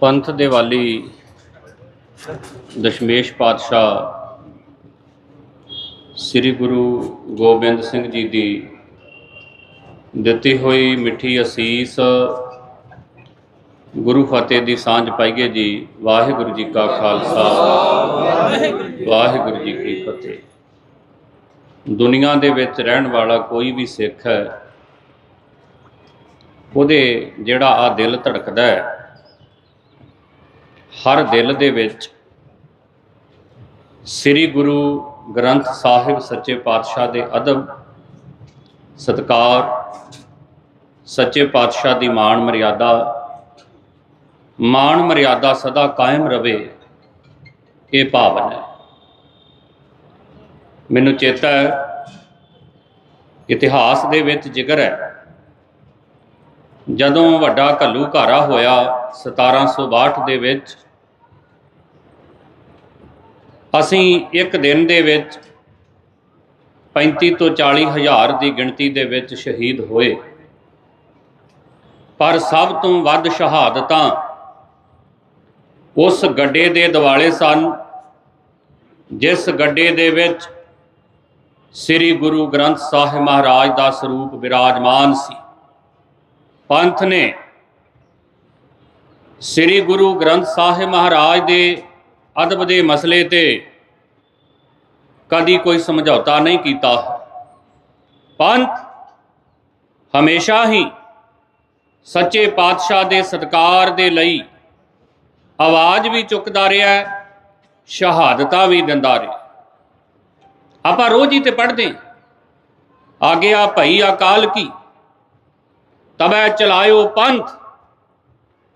ਪੰਥ ਦੇ ਵਾਲੀ ਦਸ਼ਮੇਸ਼ ਪਾਤਸ਼ਾਹ ਸ੍ਰੀ ਗੁਰੂ ਗੋਬਿੰਦ ਸਿੰਘ ਜੀ ਦੀ ਦਿੱਤੀ ਹੋਈ ਮਿੱਠੀ ਅਸੀਸ ਗੁਰੂ ਫਤਿਹ ਦੀ ਸਾਂਝ ਪਾਈਏ ਜੀ। ਵਾਹਿਗੁਰੂ ਜੀ ਕਾ ਖਾਲਸਾ। ਵਾਹਿਗੁਰੂ ਜੀ ਕੀ ਫਤਿਹ। ਦੁਨੀਆ ਦੇ ਵਿੱਚ ਰਹਿਣ ਵਾਲਾ ਕੋਈ ਵੀ ਸਿੱਖ ਹੈ, ਉਹਦੇ ਜਿਹੜਾ ਆ ਦਿਲ ਧੜਕਦਾ ਹੈ ਹਰ ਦਿਲ ਦੇ ਵਿੱਚ ਸ੍ਰੀ ਗੁਰੂ ਗ੍ਰੰਥ ਸਾਹਿਬ ਸੱਚੇ ਪਾਤਸ਼ਾਹ ਦੇ ਅਦਬ, ਸਤਕਾਰ, ਸੱਚੇ ਪਾਤਸ਼ਾਹ ਦੀ ਮਾਣ ਮਰਿਆਦਾ ਮਾਣ ਮਰਿਆਦਾ ਸਦਾ ਕਾਇਮ ਰਵੇ, ਇਹ ਭਾਵਨਾ ਹੈ। ਮੈਨੂੰ ਚੇਤਾ ਹੈ, ਇਤਿਹਾਸ ਦੇ ਵਿੱਚ ਜ਼ਿਕਰ ਹੈ ਜਦੋਂ ਵੱਡਾ ਘੱਲੂ ਘਾਰਾ ਹੋਇਆ 1762 ਦੇ ਵਿੱਚ, ਅਸੀਂ ਇੱਕ ਦਿਨ ਦੇ ਵਿੱਚ 35 ਤੋਂ 40 ਹਜ਼ਾਰ ਦੀ ਗਿਣਤੀ ਦੇ ਵਿੱਚ ਸ਼ਹੀਦ ਹੋਏ। ਪਰ ਸਭ ਤੋਂ ਵੱਧ ਸ਼ਹਾਦਤਾਂ ਉਸ ਗੱਡੇ ਦੇ ਦਿਵਾਲੇ ਸਨ, ਜਿਸ ਗੱਡੇ ਦੇ ਵਿੱਚ ਸ੍ਰੀ ਗੁਰੂ ਗ੍ਰੰਥ ਸਾਹਿਬ ਮਹਾਰਾਜ ਦਾ ਸਰੂਪ ਵਿਰਾਜਮਾਨ ਸੀ। ਪੰਥ ਨੇ ਸ੍ਰੀ ਗੁਰੂ ਗ੍ਰੰਥ ਸਾਹਿਬ ਮਹਾਰਾਜ ਦੇ ਅਦਬ ਦੇ ਮਸਲੇ ਤੇ ਕਦੀ ਕੋਈ ਸਮਝੌਤਾ ਨਹੀਂ ਕੀਤਾ। ਪੰਥ ਹਮੇਸ਼ਾ ਹੀ ਸੱਚੇ ਪਾਤਸ਼ਾਹ ਦੇ ਸਤਕਾਰ ਦੇ ਲਈ ਆਵਾਜ਼ ਵੀ ਚੁੱਕਦਾ ਰਿਹਾ ਸ਼ਹਾਦਤਾਂ ਵੀ ਦਿੰਦਾ ਰਿਹਾ ਆਪਾਂ ਰੋਜ਼ ਹੀ ਤੇ ਪੜ੍ਹਦੇ ਆਗਿਆ ਭਈ ਅਕਾਲ ਕੀ? ਤਬੈ ਚਲਾਇਓ ਪੰਥ।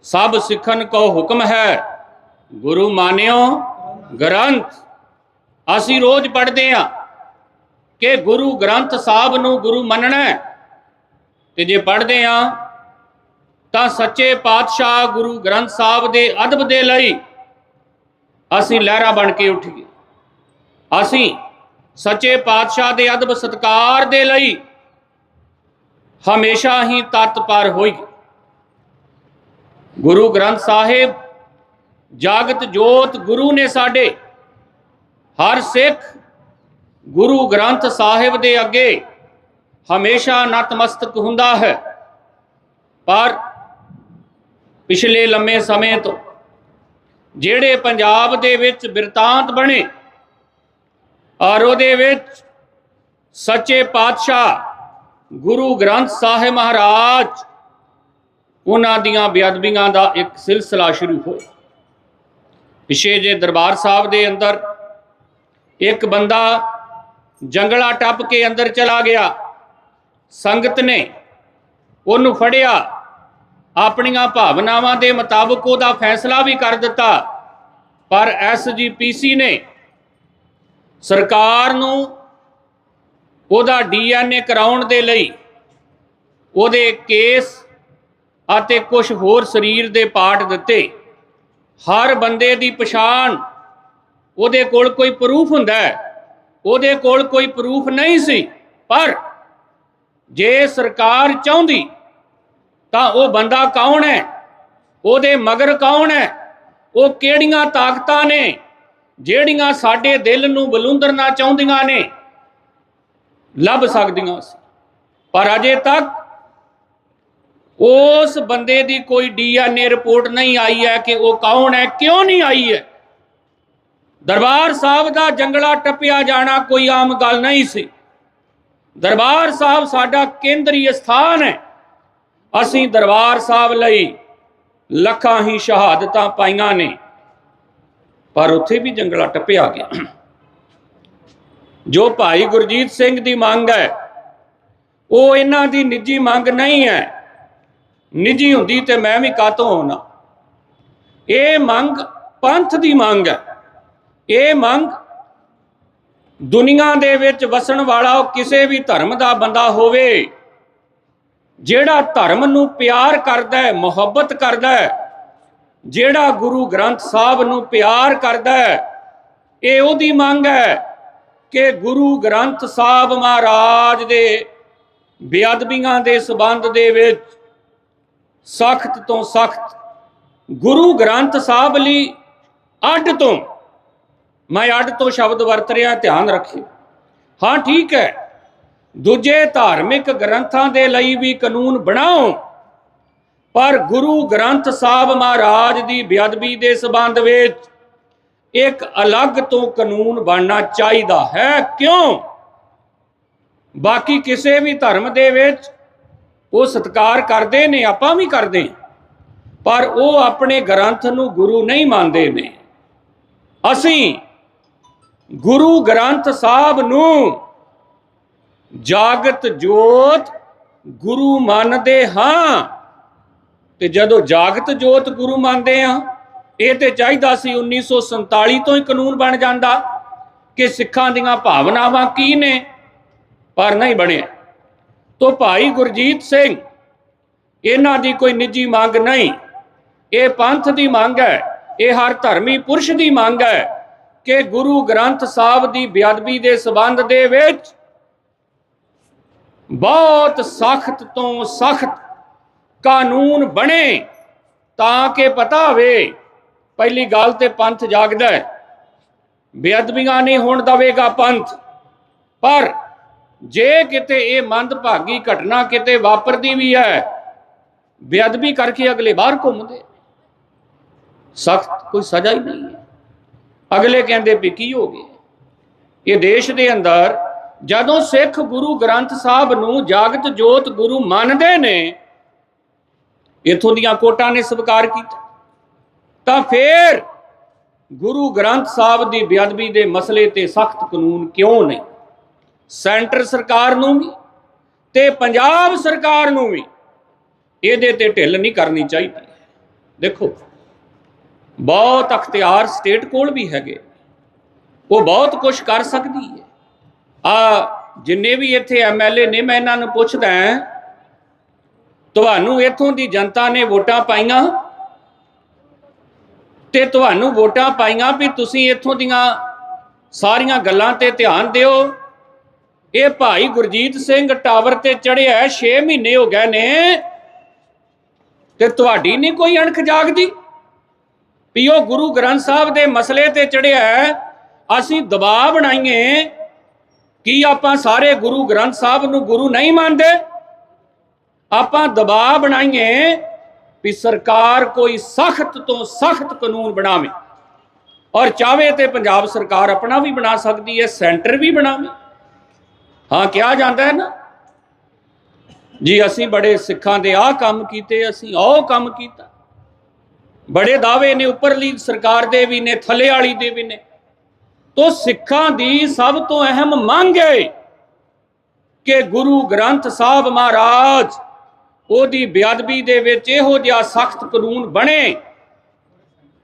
ਸਭ ਸਿੱਖਨ ਕੋ ਹੁਕਮ ਹੈ, ਗੁਰੂ ਮਾਨਿਓ ਗ੍ਰੰਥ। ਅਸੀਂ ਰੋਜ਼ ਪੜ੍ਹਦੇ ਆ ਕਿ ਗੁਰੂ ਗ੍ਰੰਥ ਸਾਹਿਬ ਨੂੰ ਗੁਰੂ ਮੰਨਣਾ ਹੈ। ਤੇ ਜੇ ਪੜ੍ਹਦੇ ਆ ਤਾਂ ਸੱਚੇ ਪਾਤਸ਼ਾਹ ਗੁਰੂ ਗ੍ਰੰਥ ਸਾਹਿਬ ਦੇ ਅਦਬ ਦੇ ਲਈ ਅਸੀਂ ਲਹਿਰਾ ਬਣ ਕੇ ਉੱਠੀਏ ਅਸੀਂ ਸੱਚੇ ਪਾਤਸ਼ਾਹ ਦੇ ਅਦਬ ਸਤਕਾਰ ਦੇ ਲਈ ਹਮੇਸ਼ਾ ਹੀ ਤਤਪਰ ਹੋਈ। ਗੁਰੂ ਗ੍ਰੰਥ ਸਾਹਿਬ, ਜਾਗਤ ਜੋਤ ਗੁਰੂ ਨੇ ਸਾਡੇ। ਹਰ ਸਿੱਖ ਗੁਰੂ ਗ੍ਰੰਥ ਸਾਹਿਬ ਦੇ ਅੱਗੇ ਹਮੇਸ਼ਾ ਨਤਮਸਤਕ ਹੁੰਦਾ ਹੈ। ਪਰ ਪਿਛਲੇ ਲੰਮੇ ਸਮੇਂ ਤੋਂ ਜਿਹੜੇ ਪੰਜਾਬ ਦੇ ਵਿੱਚ ਬਿਰਤਾਂਤ ਬਣੇ ਔਰ ਉਹਦੇ ਵਿੱਚ ਸੱਚੇ ਪਾਤਸ਼ਾਹ ਗੁਰੂ ਗ੍ਰੰਥ ਸਾਹਿਬ ਮਹਾਰਾਜ, ਉਹਨਾਂ ਦੀਆਂ ਬੇਅਦਬੀਆਂ ਦਾ ਇੱਕ ਸਿਲਸਿਲਾ ਸ਼ੁਰੂ ਹੋਇਆ। ਪਿਛੇ ਜੇ ਦਰਬਾਰ ਸਾਹਿਬ ਦੇ ਅੰਦਰ ਇੱਕ ਬੰਦਾ ਜੰਗਲਾ ਟੱਪ ਕੇ ਅੰਦਰ ਚਲਾ ਗਿਆ, ਸੰਗਤ ਨੇ ਉਹਨੂੰ ਫੜਿਆ, ਆਪਣੀਆਂ ਭਾਵਨਾਵਾਂ ਦੇ ਮੁਤਾਬਕ ਉਹਦਾ ਫੈਸਲਾ ਵੀ ਕਰ ਦਿੱਤਾ, ਪਰ ਐਸਜੀਪੀਸੀ ਨੇ ਸਰਕਾਰ ਨੂੰ ਉਹਦਾ ਡੀਐਨਏ ਕਰਾਉਣ ਦੇ ਲਈ ਉਹਦੇ ਕੇਸ ਅਤੇ ਕੁਝ ਹੋਰ ਸਰੀਰ ਦੇ ਪਾਰਟ ਦਿੱਤੇ। ਹਰ ਬੰਦੇ ਦੀ ਪਛਾਣ ਉਹਦੇ ਕੋਲ ਕੋਈ ਪ੍ਰੂਫ ਹੁੰਦਾ ਹੈ। ਉਹਦੇ ਕੋਲ ਕੋਈ ਪ੍ਰੂਫ ਨਹੀਂ ਸੀ, ਪਰ ਜੇ ਸਰਕਾਰ ਚਾਹੁੰਦੀ ਤਾਂ ਉਹ ਬੰਦਾ ਕੌਣ ਹੈ? ਉਹਦੇ ਮਗਰ ਕੌਣ ਹੈ? ਉਹ ਕਿਹੜੀਆਂ ਤਾਕਤਾਂ ਨੇ, ਜਿਹੜੀਆਂ ਸਾਡੇ ਦਿਲ ਨੂੰ ਬਲੁੰਦਰਨਾ ਚਾਹੁੰਦੀਆਂ ਨੇ? ਲੱਭ ਸਕਦੀਆਂ ਸੀ। ਪਰ ਅਜੇ ਤੱਕ ਉਸ ਬੰਦੇ ਦੀ ਕੋਈ ਡੀਐਨਏ ਰਿਪੋਰਟ ਨਹੀਂ ਆਈ ਹੈ ਕਿ ਉਹ ਕੌਣ ਹੈ, ਕਿਉਂ ਨਹੀਂ ਆਈ ਹੈ। ਦਰਬਾਰ ਸਾਹਿਬ ਦਾ ਜੰਗਲਾ ਟੱਪਿਆ ਜਾਣਾ ਕੋਈ ਆਮ ਗੱਲ ਨਹੀਂ ਸੀ। ਦਰਬਾਰ ਸਾਹਿਬ ਸਾਡਾ ਕੇਂਦਰੀ ਸਥਾਨ ਹੈ। ਅਸੀਂ ਦਰਬਾਰ ਸਾਹਿਬ ਲਈ ਲੱਖਾਂ ਹੀ ਸ਼ਹਾਦਤਾਂ ਪਾਈਆਂ ਨੇ। ਪਰ ਉੱਥੇ ਵੀ ਜੰਗਲਾ ਟੱਪਿਆ ਗਿਆ। ਜੋ ਭਾਈ ਗੁਰਜੀਤ ਸਿੰਘ ਦੀ ਮੰਗ ਹੈ, ਉਹ ਇਹਨਾਂ ਦੀ ਨਿੱਜੀ ਮੰਗ ਨਹੀਂ ਹੈ। ਨਿੱਜੀ ਹੁੰਦੀ ਤੇ ਮੈਂ ਵੀ ਕਾਤੋਂ ਹੋਣਾ? ਇਹ ਮੰਗ ਪੰਥ ਦੀ ਮੰਗ ਹੈ। ਇਹ ਮੰਗ ਦੁਨੀਆ ਦੇ ਵਿੱਚ ਵਸਣ ਵਾਲਾ ਉਹ ਕਿਸੇ ਵੀ ਧਰਮ ਦਾ ਬੰਦਾ ਹੋਵੇ, ਜਿਹੜਾ ਧਰਮ ਨੂੰ ਪਿਆਰ ਕਰਦਾ ਹੈ, ਮੁਹੱਬਤ ਕਰਦਾ ਹੈ, ਜਿਹੜਾ ਗੁਰੂ ਗ੍ਰੰਥ ਸਾਹਿਬ ਨੂੰ ਪਿਆਰ ਕਰਦਾ ਹੈ, ਇਹ ਉਹਦੀ ਮੰਗ ਹੈ। ਕਿ ਗੁਰੂ ਗ੍ਰੰਥ ਸਾਹਿਬ ਮਹਾਰਾਜ ਦੇ ਬੇਅਦਬੀਆਂ ਦੇ ਸਬੰਧ ਦੇ ਵਿੱਚ ਸਖਤ ਤੋਂ ਸਖਤ ਗੁਰੂ ਗ੍ਰੰਥ ਸਾਹਿਬ ਲਈ ਅੱਡ ਤੋਂ, ਮੈਂ ਅੱਡ ਤੋਂ ਸ਼ਬਦ ਵਰਤ ਰਿਹਾ, ਧਿਆਨ ਰੱਖਿਓ। ਹਾਂ, ਠੀਕ ਹੈ। ਦੂਜੇ ਧਾਰਮਿਕ ਗ੍ਰੰਥਾਂ ਦੇ ਲਈ ਵੀ ਕਾਨੂੰਨ ਬਣਾਓ, ਪਰ ਗੁਰੂ ਗ੍ਰੰਥ ਸਾਹਿਬ ਮਹਾਰਾਜ ਦੀ ਬੇਅਦਬੀ ਦੇ ਸਬੰਧ ਵਿੱਚ ਇੱਕ ਅਲੱਗ ਤੋਂ ਕਾਨੂੰਨ ਬਣਨਾ ਚਾਹੀਦਾ ਹੈ। ਕਿਉਂ? ਬਾਕੀ ਕਿਸੇ ਵੀ ਧਰਮ ਦੇ ਵਿੱਚ ਉਹ ਸਤਿਕਾਰ ਕਰਦੇ ਨੇ, ਆਪਾਂ ਵੀ ਕਰਦੇ ਪਰ ਉਹ ਆਪਣੇ ਗ੍ਰੰਥ ਨੂੰ ਗੁਰੂ ਨਹੀਂ ਮੰਨਦੇ ਨੇ। ਅਸੀਂ ਗੁਰੂ ਗ੍ਰੰਥ ਸਾਹਿਬ ਨੂੰ ਜਾਗਤ ਜੋਤ ਗੁਰੂ ਮੰਨਦੇ ਹਾਂ। ਤੇ ਜਦੋਂ ਜਾਗਤ ਜੋਤ ਗੁਰੂ ਮੰਨਦੇ ਹਾਂ ਇਹ ਤੇ ਚਾਹੀਦਾ ਸੀ 1947 ਤੋਂ ਹੀ ਕਾਨੂੰਨ ਬਣ ਜਾਂਦਾ ਕਿ ਸਿੱਖਾਂ ਦੀਆਂ ਭਾਵਨਾਵਾਂ ਕੀ ਨੇ, ਪਰ ਨਹੀਂ ਬਣਿਆ ਤੋ ਭਾਈ ਗੁਰਜੀਤ ਸਿੰਘ, ਇਹਨਾਂ ਦੀ ਕੋਈ ਨਿੱਜੀ ਮੰਗ ਨਹੀਂ। ਇਹ ਪੰਥ ਦੀ ਮੰਗ ਹੈ, ਇਹ ਹਰ ਧਰਮੀ ਪੁਰਸ਼ ਦੀ ਮੰਗ ਹੈ ਕਿ ਗੁਰੂ ਗ੍ਰੰਥ ਸਾਹਿਬ ਦੀ ਬੇਅਦਬੀ ਦੇ ਸਬੰਧ ਦੇ ਵਿੱਚ ਬਹੁਤ ਸਖਤ ਤੋਂ ਸਖਤ ਕਾਨੂੰਨ ਬਣੇ ਤਾਂ ਕਿ ਪਤਾ ਹੋਵੇ ਪਹਿਲੀ ਗੱਲ ਤੇ ਪੰਥ ਜਾਗਦਾ ਹੈ। ਬੇਅਦਬੀਆਂ ਨਹੀਂ ਹੋਣ ਦਵੇਗਾ ਪੰਥ। ਪਰ ਜੇ ਕਿਤੇ ਇਹ ਮੰਦਭਾਗੀ ਘਟਨਾ ਕਿਤੇ ਵਾਪਰਦੀ ਵੀ ਹੈ, ਬੇਅਦਬੀ ਕਰਕੇ ਅਗਲੇ ਬਾਹਰ ਘੁੰਮਦੇ। ਸਖਤ ਕੋਈ ਸਜ਼ਾ ਹੀ ਨਹੀਂ ਹੈ। ਅਗਲੇ ਕਹਿੰਦੇ ਵੀ ਕੀ ਹੋ ਗਿਆ? ਇਹ ਦੇਸ਼ ਦੇ ਅੰਦਰ ਜਦੋਂ ਸਿੱਖ ਗੁਰੂ ਗ੍ਰੰਥ ਸਾਹਿਬ ਨੂੰ ਜਾਗਤ ਜੋਤ ਗੁਰੂ ਮੰਨਦੇ ਨੇ, ਇਥੋਂ ਦੀਆਂ ਕੋਟਾਂ ਨੇ ਸਵੀਕਾਰ ਕੀਤਾ। ਤਾਂ ਫੇਰ ਗੁਰੂ ਗ੍ਰੰਥ ਸਾਹਿਬ ਦੀ ਬੇਅਦਬੀ ਦੇ ਮਸਲੇ ਤੇ ਸਖਤ ਕਾਨੂੰਨ ਕਿਉਂ ਨਹੀਂ? ਸੈਂਟਰ ਸਰਕਾਰ ਨੂੰ ਵੀ ਤੇ ਪੰਜਾਬ ਸਰਕਾਰ ਨੂੰ ਵੀ ਇਹਦੇ ਤੇ ਢਿੱਲ ਨਹੀਂ ਕਰਨੀ ਚਾਹੀਦੀ। ਦੇਖੋ, ਬਹੁਤ ਅਖਤਿਆਰ ਸਟੇਟ ਕੋਲ ਵੀ ਹੈਗੇ। ਉਹ ਬਹੁਤ ਕੁਝ ਕਰ ਸਕਦੀ ਹੈ। ਆ ਜਿੰਨੇ ਵੀ ਇੱਥੇ ਐਮਐਲਏ ਨੇ, ਮੈਂ ਇਹਨਾਂ ਨੂੰ ਪੁੱਛਦਾ ਤੁਹਾਨੂੰ ਇੱਥੋਂ ਦੀ ਜਨਤਾ ਨੇ ਵੋਟਾਂ ਪਾਈਆਂ? ਤੇ ਤੁਹਾਨੂੰ ਵੋਟਾਂ ਪਾਈਆਂ ਵੀ ਤੁਸੀਂ ਇੱਥੋਂ ਦੀਆਂ ਸਾਰੀਆਂ ਗੱਲਾਂ ਤੇ ਧਿਆਨ ਦਿਓ। ਇਹ ਭਾਈ ਗੁਰਜੀਤ ਸਿੰਘ ਟਾਵਰ ਤੇ ਚੜਿਆ 6 ਮਹੀਨੇ ਹੋ ਗਏ ਨੇ। ਤੇ ਤੁਹਾਡੀ ਨਹੀਂ ਕੋਈ ਅਣਖ ਜਾਗਦੀ? ਵੀ ਉਹ ਗੁਰੂ ਗ੍ਰੰਥ ਸਾਹਿਬ ਦੇ ਮਸਲੇ ਤੇ ਚੜਿਆ ਅਸੀਂ ਦਬਾਅ ਬਣਾਈਏ। ਕੀ ਆਪਾਂ ਸਾਰੇ ਗੁਰੂ ਗ੍ਰੰਥ ਸਾਹਿਬ ਨੂੰ ਗੁਰੂ ਨਹੀਂ ਮੰਨਦੇ? ਆਪਾਂ ਦਬਾਅ ਬਣਾਈਏ। ਵੀ ਸਰਕਾਰ ਕੋਈ ਸਖਤ ਤੋਂ ਸਖਤ ਕਾਨੂੰਨ ਬਣਾਵੇ। ਔਰ ਚਾਹਵੇ ਤੇ ਪੰਜਾਬ ਸਰਕਾਰ ਆਪਣਾ ਵੀ ਬਣਾ ਸਕਦੀ ਹੈ, ਸੈਂਟਰ ਵੀ ਬਣਾਵੇ। ਹਾਂ, ਕਿਹਾ ਜਾਂਦਾ ਹੈ ਨਾ, ਜੀ ਅਸੀਂ ਬੜੇ ਸਿੱਖਾਂ ਦੇ ਆਹ ਕੰਮ ਕੀਤੇ, ਅਸੀਂ ਉਹ ਕੰਮ ਕੀਤਾ। ਬੜੇ ਦਾਅਵੇ ਨੇ, ਉੱਪਰਲੀ ਸਰਕਾਰ ਦੇ ਵੀ ਨੇ, ਥੱਲੇ ਵਾਲੀ ਦੇ ਵੀ ਨੇ। ਤੋ ਸਿੱਖਾਂ ਦੀ ਸਭ ਤੋਂ ਅਹਿਮ ਮੰਗ ਹੈ ਕਿ ਗੁਰੂ ਗ੍ਰੰਥ ਸਾਹਿਬ ਮਹਾਰਾਜ ਉਹਦੀ ਬੇਅਦਬੀ ਦੇ ਵਿੱਚ ਇਹੋ ਜਿਹਾ ਸਖਤ ਕਾਨੂੰਨ ਬਣੇ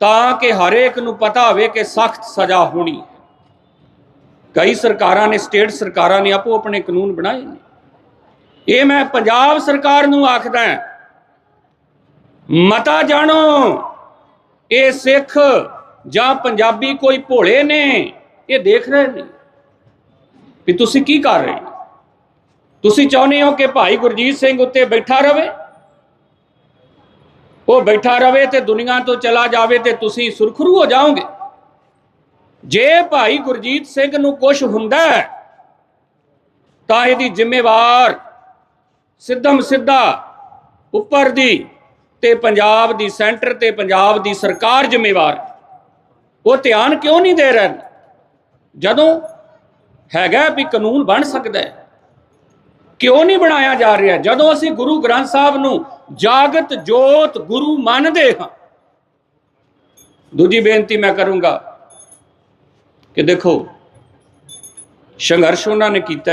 ਤਾਂ ਕਿ ਹਰੇਕ ਨੂੰ ਪਤਾ ਹੋਵੇ ਕਿ ਸਖਤ ਸਜ਼ਾ ਹੋਣੀ ਹੈ। ਕਈ ਸਰਕਾਰਾਂ ਨੇ, ਸਟੇਟ ਸਰਕਾਰਾਂ ਨੇ ਆਪੋ ਆਪਣੇ ਕਾਨੂੰਨ ਬਣਾਏ ਨੇ। ਇਹ ਮੈਂ ਪੰਜਾਬ ਸਰਕਾਰ ਨੂੰ ਆਖਦਾ ਮਤਾ ਜਾਣੋ, ਇਹ ਸਿੱਖ ਜਾਂ ਪੰਜਾਬੀ ਕੋਈ ਭੋਲੇ ਨੇ, ਇਹ ਦੇਖ ਰਹੇ ਨੇ ਵੀ ਤੁਸੀਂ ਕੀ ਕਰ ਰਹੇ ਹੋ? ਤੁਸੀਂ ਚਾਹੁੰਦੇ ਹੋ ਕਿ ਭਾਈ ਗੁਰਜੀਤ ਸਿੰਘ ਉੱਤੇ ਬੈਠਾ ਰਵੇ? ਉਹ ਬੈਠਾ ਰਵੇ ਤੇ ਦੁਨੀਆ ਤੋਂ ਚਲਾ ਜਾਵੇ ਤੇ ਤੁਸੀਂ ਸੁਰਖਰੂ ਹੋ ਜਾਓਗੇ। ਜੇ ਭਾਈ ਗੁਰਜੀਤ ਸਿੰਘ ਨੂੰ ਕੁਝ ਹੁੰਦਾ ਹੈ, ਤਾਂ ਇਹਦੀ ਜ਼ਿੰਮੇਵਾਰ ਸਿੱਧਮ ਸਿੱਧਾ ਉੱਪਰ ਦੀ ਤੇ ਪੰਜਾਬ ਦੀ ਸੈਂਟਰ ਤੇ ਪੰਜਾਬ ਦੀ ਸਰਕਾਰ ਜ਼ਿੰਮੇਵਾਰ ਉਹ ਧਿਆਨ ਕਿਉਂ ਨਹੀਂ ਦੇ ਰਹੇ? ਜਦੋਂ ਹੈਗਾ ਵੀ ਕਾਨੂੰਨ ਬਣ ਸਕਦਾ ਹੈ ਕਿਉਂ ਨਹੀਂ ਬਣਾਇਆ ਜਾ ਰਿਹਾ? ਜਦੋਂ ਅਸੀਂ ਗੁਰੂ ਗ੍ਰੰਥ ਸਾਹਿਬ ਨੂੰ ਜਾਗਤ, ਜੋਤ, ਗੁਰੂ ਮੰਨਦੇ ਹਾਂ, ਦੂਜੀ ਬੇਨਤੀ ਮੈਂ ਕਰੂੰਗਾ ਕਿ ਦੇਖੋ, ਸੰਘਰਸ਼ ਉਹਨਾਂ ਨੇ ਕੀਤਾ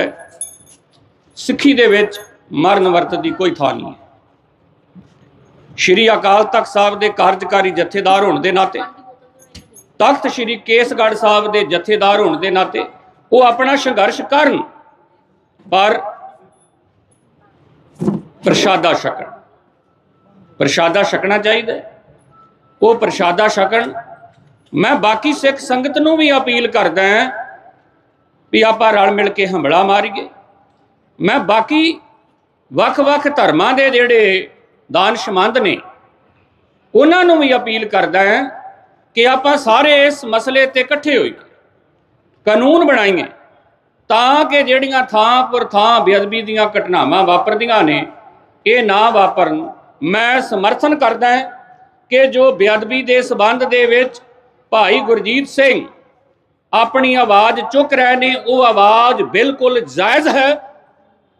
ਸਿੱਖੀ ਦੇ ਵਿੱਚ ਮਰਨ ਵਰਤ ਦੀ ਕੋਈ ਥਾਂ ਨਹੀਂ ਸ਼੍ਰੀ ਅਕਾਲ ਤਖਤ ਸਾਹਿਬ ਦੇ ਕਾਰਜਕਾਰੀ ਜਥੇਦਾਰ ਹੋਣ ਦੇ ਨਾਤੇ, ਤਖਤ ਸ਼੍ਰੀ ਕੇਸਗੜ੍ਹ ਸਾਹਿਬ ਦੇ ਜਥੇਦਾਰ ਹੋਣ ਦੇ ਨਾਤੇ, ਉਹ ਆਪਣਾ ਸੰਘਰਸ਼ ਕਰਨ। ਪਰ ਪ੍ਰਸ਼ਾਦਾ ਛਕਣ। ਪ੍ਰਸ਼ਾਦਾ ਛਕਣਾ ਚਾਹੀਦਾ ਉਹ ਪ੍ਰਸ਼ਾਦਾ ਛਕਣ। ਮੈਂ ਬਾਕੀ ਸਿੱਖ ਸੰਗਤ ਨੂੰ ਵੀ ਅਪੀਲ ਕਰਦਾ ਹਾਂ ਵੀ ਆਪਾਂ ਰਲ ਮਿਲ ਕੇ ਹਮਲਾ ਮਾਰੀਏ। ਮੈਂ ਬਾਕੀ ਵੱਖ-ਵੱਖ ਧਰਮਾਂ ਦੇ ਜਿਹੜੇ ਦਾਨਸ਼ਮੰਦ ਨੇ, ਉਹਨਾਂ ਨੂੰ ਵੀ ਅਪੀਲ ਕਰਦਾ ਹਾਂ ਕਿ ਆਪਾਂ ਸਾਰੇ ਇਸ ਮਸਲੇ ਤੇ ਇਕੱਠੇ ਹੋਈਏ। ਕਾਨੂੰਨ ਬਣਾਈਏ ਤਾਂ ਕਿ ਜਿਹੜੀਆਂ ਥਾਂ ਪਰ ਥਾਂ ਬੇਅਦਬੀ ਦੀਆਂ ਘਟਨਾਵਾਂ ਵਾਪਰਦੀਆਂ ਨੇ ਇਹ ਨਾ ਵਾਪਰਨ। ਮੈਂ ਸਮਰਥਨ ਕਰਦਾ ਹਾਂ ਕਿ ਜੋ ਬੇਅਦਬੀ ਦੇ ਸਬੰਧ ਦੇ ਵਿੱਚ ਭਾਈ ਗੁਰਜੀਤ ਸਿੰਘ ਆਪਣੀ ਆਵਾਜ਼ ਚੁੱਕ ਰਹੇ ਨੇ, ਉਹ ਆਵਾਜ਼ ਬਿਲਕੁਲ ਜਾਇਜ਼ ਹੈ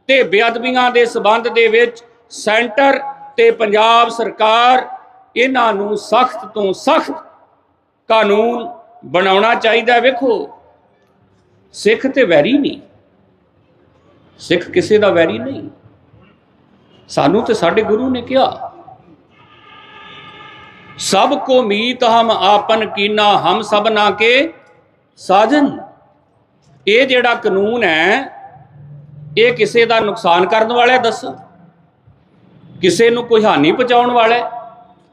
ਤੇ ਬੇਅਦਬੀਆਂ ਦੇ ਸਬੰਧ ਦੇ ਵਿੱਚ ਸੈਂਟਰ ਤੇ ਪੰਜਾਬ ਸਰਕਾਰ ਇਹਨਾਂ ਨੂੰ ਸਖਤ ਤੋਂ ਸਖਤ ਕਾਨੂੰਨ ਬਣਾਉਣਾ ਚਾਹੀਦਾ ਵੇਖੋ, ਸਿੱਖ ਤੇ ਵੈਰੀ ਨਹੀਂ। ਸਿੱਖ ਕਿਸੇ ਦਾ ਵੈਰੀ ਨਹੀਂ। ਸਾਨੂੰ ਤੇ ਸਾਡੇ ਗੁਰੂ ਨੇ ਕਿਹਾ ਸਭ ਕੋ ਮੀਤ ਹਮ ਆਪਨ ਕੀਨਾ ਹਮ ਸਭਨਾ ਕੇ ਸਾਜਨ। ਇਹ ਜਿਹੜਾ ਕਾਨੂੰਨ ਹੈ ਇਹ ਕਿਸੇ ਦਾ ਨੁਕਸਾਨ ਕਰਨ ਵਾਲਾ ਹੈ, ਕਿਸੇ ਨੂੰ ਕੋਈ ਹਾਨੀ ਪਹੁੰਚਾਉਣ ਵਾਲਾ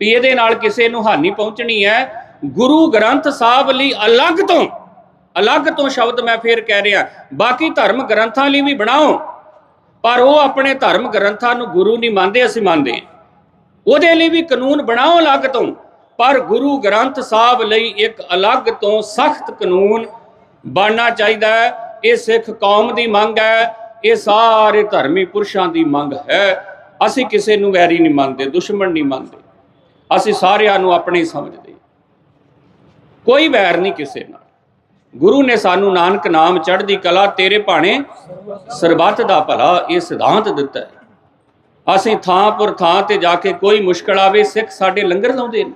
ਵੀ ਇਹਦੇ ਨਾਲ ਕਿਸੇ ਨੂੰ ਹਾਨੀ ਪਹੁੰਚਣੀ ਹੈ। ਗੁਰੂ ਗ੍ਰੰਥ ਸਾਹਿਬ ਲਈ ਅਲੱਗ ਤੋਂ ਅਲੱਗ ਤੋਂ ਸ਼ਬਦ ਮੈਂ ਫੇਰ ਕਹਿ ਰਿਹਾ ਬਾਕੀ ਧਰਮ ਗ੍ਰੰਥਾਂ ਲਈ ਵੀ ਬਣਾਓ। ਪਰ ਉਹ ਆਪਣੇ ਧਰਮ ਗ੍ਰੰਥਾਂ ਨੂੰ ਗੁਰੂ ਨਹੀਂ ਮੰਨਦੇ, ਅਸੀਂ ਮੰਨਦੇ ਹਾਂ। ਉਹਦੇ ਲਈ ਵੀ ਕਾਨੂੰਨ ਬਣਾਓ ਅਲੱਗ ਤੋਂ, ਪਰ ਗੁਰੂ ਗ੍ਰੰਥ ਸਾਹਿਬ ਲਈ ਇੱਕ ਅਲੱਗ ਤੋਂ ਸਖਤ ਕਾਨੂੰਨ ਬਣਨਾ ਚਾਹੀਦਾ ਹੈ। ਇਹ ਸਿੱਖ ਕੌਮ ਦੀ ਮੰਗ ਹੈ, ਇਹ ਸਾਰੇ ਧਰਮੀ ਪੁਰਸ਼ਾਂ ਦੀ ਮੰਗ ਹੈ। ਅਸੀਂ ਕਿਸੇ ਨੂੰ ਵੈਰੀ ਨਹੀਂ ਮੰਨਦੇ, ਦੁਸ਼ਮਣ ਨਹੀਂ ਮੰਨਦੇ। ਅਸੀਂ ਸਾਰਿਆਂ ਨੂੰ ਆਪਣੇ ਸਮਝਦੇ ਕੋਈ ਵੈਰ ਨਹੀਂ ਕਿਸੇ ਨਾਲ। ਗੁਰੂ ਨੇ ਸਾਨੂੰ ਨਾਨਕ ਨਾਮ ਚੜ੍ਹਦੀ ਕਲਾ ਤੇਰੇ ਭਾਣੇ ਸਰਬੱਤ ਦਾ ਭਲਾ ਇਹ ਸਿਧਾਂਤ ਦਿੱਤਾ ਹੈ। ਅਸੀਂ ਥਾਂ ਪਰ ਥਾਂ ਤੇ ਜਾ ਕੇ ਕੋਈ ਮੁਸ਼ਕਲ ਆਵੇ, ਸਿੱਖ ਸਾਡੇ ਲੰਗਰ ਲਾਉਂਦੇ ਨੇ।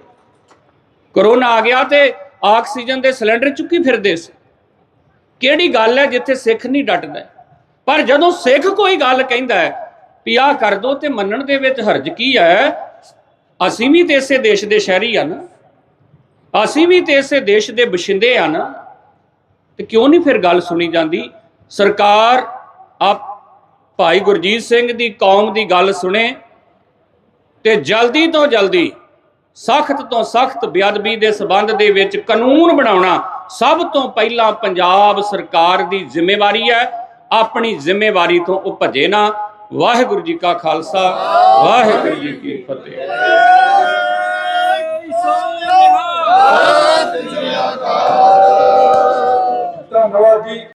ਕਰੋਨਾ ਆ ਗਿਆ ਤੇ ਆਕਸੀਜਨ ਦੇ ਸਿਲੰਡਰ ਚੁੱਕੀ ਫਿਰਦੇ ਸੀ। ਕਿਹੜੀ ਗੱਲ ਹੈ ਜਿੱਥੇ ਸਿੱਖ ਨਹੀਂ ਡਟਦਾ? ਪਰ ਜਦੋਂ ਸਿੱਖ ਕੋਈ ਗੱਲ ਕਹਿੰਦਾ ਹੈ, ਵੀ ਆਹ ਕਰ ਦੋ ਤੇ ਮੰਨਣ ਦੇ ਵਿੱਚ ਹਰਜ ਕੀ ਹੈ? ਅਸੀਂ ਵੀ ਤੇ ਇਸੇ ਦੇਸ਼ ਦੇ ਸ਼ਹਿਰੀ ਆ ਨਾ। ਅਸੀਂ ਵੀ ਤੇ ਇਸੇ ਦੇਸ਼ ਦੇ ਬਸ਼ਿੰਦੇ ਆ ਨਾ। ਤੇ ਕਿਉਂ ਨਹੀਂ ਫਿਰ ਗੱਲ ਸੁਣੀ ਜਾਂਦੀ? ਸਰਕਾਰ, ਆਪ ਭਾਈ ਗੁਰਜੀਤ ਸਿੰਘ ਦੀ ਕੌਮ ਦੀ ਗੱਲ ਸੁਣੇ ਤੇ ਜਲਦੀ ਤੋਂ ਜਲਦੀ, ਸਖਤ ਤੋਂ ਸਖਤ ਬੇਅਦਬੀ ਦੇ ਸਬੰਧ ਦੇ ਵਿੱਚ ਕਾਨੂੰਨ ਬਣਾਉਣਾ ਸਭ ਤੋਂ ਪਹਿਲਾਂ ਪੰਜਾਬ ਸਰਕਾਰ ਦੀ ਜ਼ਿੰਮੇਵਾਰੀ ਹੈ। ਆਪਣੀ ਜ਼ਿੰਮੇਵਾਰੀ ਤੋਂ ਉਹ ਭੱਜੇ ਨਾ। ਵਾਹਿਗੁਰੂ ਜੀ ਕਾ ਖਾਲਸਾ, ਵਾਹਿਗੁਰੂ ਜੀ ਕੀ ਫਤਿਹ। ਧੰਨਵਾਦ ਜੀ